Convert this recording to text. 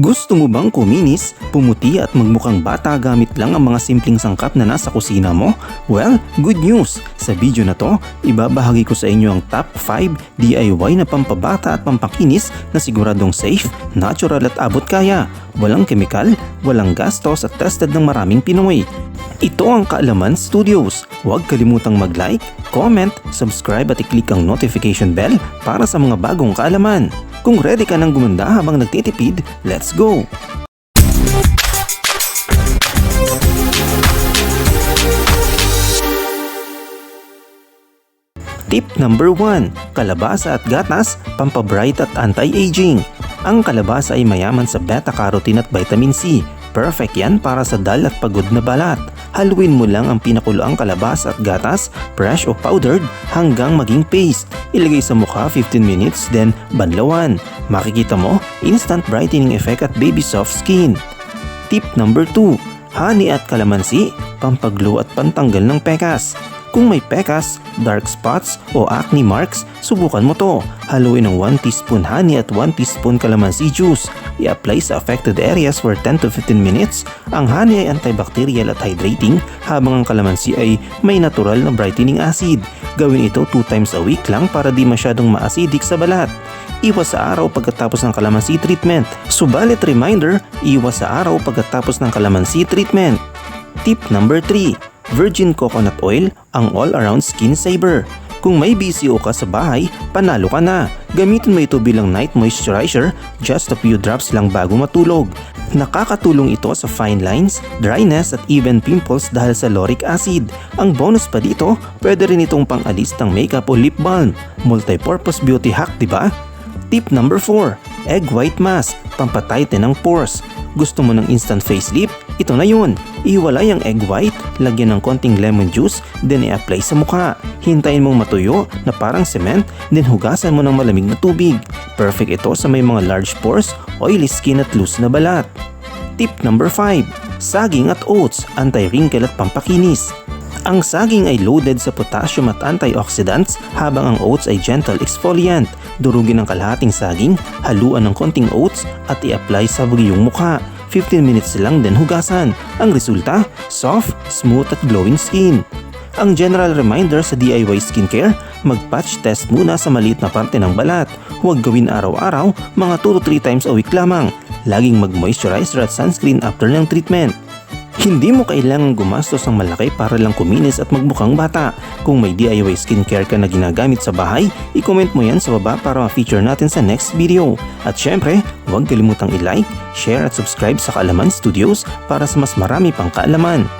Gusto mo bang kuminis, pumuti at magmukhang bata gamit lang ang mga simpleng sangkap na nasa kusina mo? Well, good news! Sa video na to, ibabahagi ko sa inyo ang top 5 DIY na pampabata at pampakinis na siguradong safe, natural at abot kaya. Walang kemikal, walang gastos at tested ng maraming Pinoy. Ito ang Kaalaman Studios. Huwag kalimutang mag-like, comment, subscribe at i-click ang notification bell para sa mga bagong kaalaman. Kung ready ka nang gumanda habang nagtitipid, let's go! Tip number 1. Kalabasa at gatas, pampabright at anti-aging. Ang kalabasa ay mayaman sa beta-carotene at vitamin C. Perfect yan para sa dal at pagod na balat. Haluin mo lang ang pinakuloang kalabasa at gatas, fresh o powdered, hanggang maging paste. Ilagay sa mukha 15 minutes, then banlawan. Makikita mo, instant brightening effect at baby soft skin. Tip number 2. Honey at kalamansi, pampaglow at pantanggal ng pekas. Kung may pekas, dark spots o acne marks, subukan mo to. Haluin ng 1 teaspoon honey at 1 teaspoon calamansi juice. I-apply sa affected areas for 10 to 15 minutes. Ang honey ay antibacterial at hydrating habang ang calamansi ay may natural na brightening acid. Gawin ito 2 times a week lang para di masyadong maacidic sa balat. Iwas sa araw pagkatapos ng calamansi treatment. Subalit reminder, iwas sa araw pagkatapos ng calamansi treatment. Tip number 3 virgin coconut oil ang all-around skin saver. Kung may BCO ka sa bahay, panalo ka na. Gamitin mo ito bilang night moisturizer, just a few drops lang bago matulog. Nakakatulong ito sa fine lines, dryness at even pimples dahil sa lauric acid. Ang bonus pa dito, pwede rin itong pang-alis ng makeup o lip balm. Multi-purpose beauty hack, di ba? Tip number 4, egg white mask, pampatighten ng pores. Gusto mo ng instant facelift? Ito na yun. Iwalay ang egg white, lagyan ng konting lemon juice, then i-apply sa mukha. Hintayin mong matuyo na parang cement, then hugasan mo ng malamig na tubig. Perfect ito sa may mga large pores, oily skin at loose na balat. Tip number 5. Saging at oats, anti-wrinkle at pampakinis. Ang saging ay loaded sa potassium at antioxidants habang ang oats ay gentle exfoliant. Durugin ang kalahating saging, haluan ng konting oats at i-apply sa iyong mukha. 15 minutes lang din hugasan. Ang resulta, soft, smooth at glowing skin. Ang general reminder sa DIY skincare, mag-patch test muna sa maliit na parte ng balat. Huwag gawin araw-araw, mga 2 to 3 times a week lamang. Laging mag-moisturizer at sunscreen after ng treatment. Hindi mo kailangang gumastos ng malaki para lang kuminis at magmukhang bata. Kung may DIY skincare ka na ginagamit sa bahay, i-comment mo yan sa baba para ma-feature natin sa next video. At syempre, huwag kalimutang i-like, share at subscribe sa Kaalaman Studios para sa mas marami pang kaalaman.